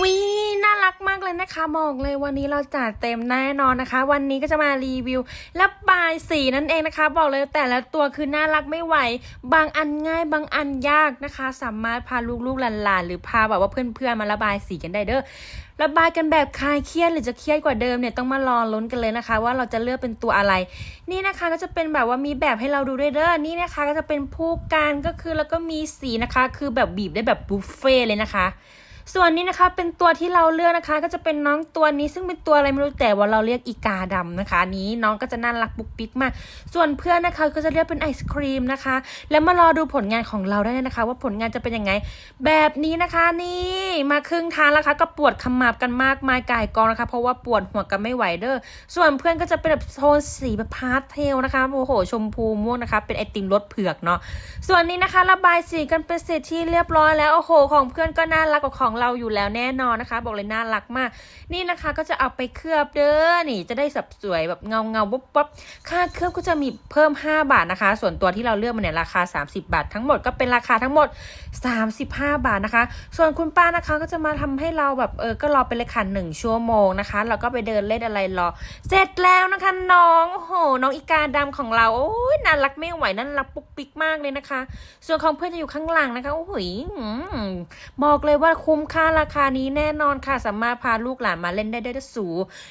วิน่ารักมากเลยนะคะบอกเลยวันนี้เราจัดเต็มแน่นอนนะคะ วันนี้ก็จะมารีวิวและบายสีนั่นเองนะคะ บอกเลยแต่ละตัวคือน่ารักไม่ไหว บางอันง่ายบางอันยากนะคะ สามารถพาลูกๆหลานๆหรือพาแบบว่าเพื่อนๆมาระบายสีกันได้เด้อระบายกันแบบคลายเครียดหรือจะเครียดกว่าเดิมเนี่ยต้องมารอลุ้นกันเลยนะคะ ว่าเราจะเลือกเป็นตัวอะไร นี่นะคะก็จะเป็นแบบว่ามีแบบให้เราดูด้วยเด้อนี่นะคะก็จะเป็นผู้การก็คือแล้วก็มีสีนะคะ คือแบบบีบได้แบบบุฟเฟ่เลยนะคะ ส่วนนี้นะคะเป็นตัวที่เราเลือกนะคะ ก็จะเป็นน้องตัวนี้ซึ่งเป็นตัวอะไรไม่รู้แต่ว่าเราเรียกอีกาดำนะคะ นี้น้องก็จะน่ารักปุ๊กปิ๊กมาก ส่วนเพื่อนนะคะก็จะเรียกเป็นไอศครีมนะคะ แล้วมารอดูผลงานของเราได้นะคะ ว่าผลงานจะเป็นยังไง แบบนี้นะคะนี่มาครึ่งทางแล้วค่ะก็ปวดขมับกันมากมายกายกองนะคะ เพราะว่าปวดหัวกันไม่ไหวเด้อส่วนเพื่อนก็จะเป็นแบบโทนสีแบบพาสเทลนะคะโอ้โหชมพูม่วงนะคะ เป็นไอติมรสเผือกเนาะส่วนนี้นะคะ ระบายสีกันเป็นเสร็จที่เรียบร้อยแล้วโอ้โหของเพื่อนก็น่ารักกว่าของเราอยู่แล้วแน่นอนนะคะ บอกเลยน่ารักมาก นี่นะคะก็จะเอาไปเคลือบเด้อนี่จะได้สับสวยแบบเงาเงาๆวับวับค่าเคลือบก็จะมีเพิ่ม 5 บาทนะคะ ส่วนตัวที่เราเลือกมาเนี่ยราคา 30 บาท ทั้งหมดก็เป็นราคาทั้งหมด 35 บาทนะคะ ส่วนคุณป้านะคะก็จะมาทำให้เราแบบเออก็รอไปเลยค่ะหนึ่งชั่วโมงนะคะแล้วก็ไปเดินเล่นอะไรรอ เสร็จแล้วนะคะน้องโอ้โหน้องอีกาดำของเราโอ้ยน่ารักไม่ไหวน่ารักปุ๊กปิ๊กมากเลยนะคะ ส่วนของเพื่อนจะอยู่ข้างหลังนะคะโอ้โหบอกเลยว่าคุ้มค่าราคานี้แน่นอนค่ะ สามารถพาลูกหลานมาเล่นได้ด้วยสู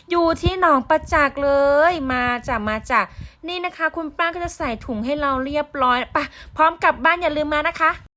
อยู่ที่หนองประจักษ์เลย มาจากมาจากนี่นะคะ คุณป้าก็จะใส่ถุงให้เราเรียบร้อยไปะพร้อมกลับบ้านอย่าลืมมานะคะ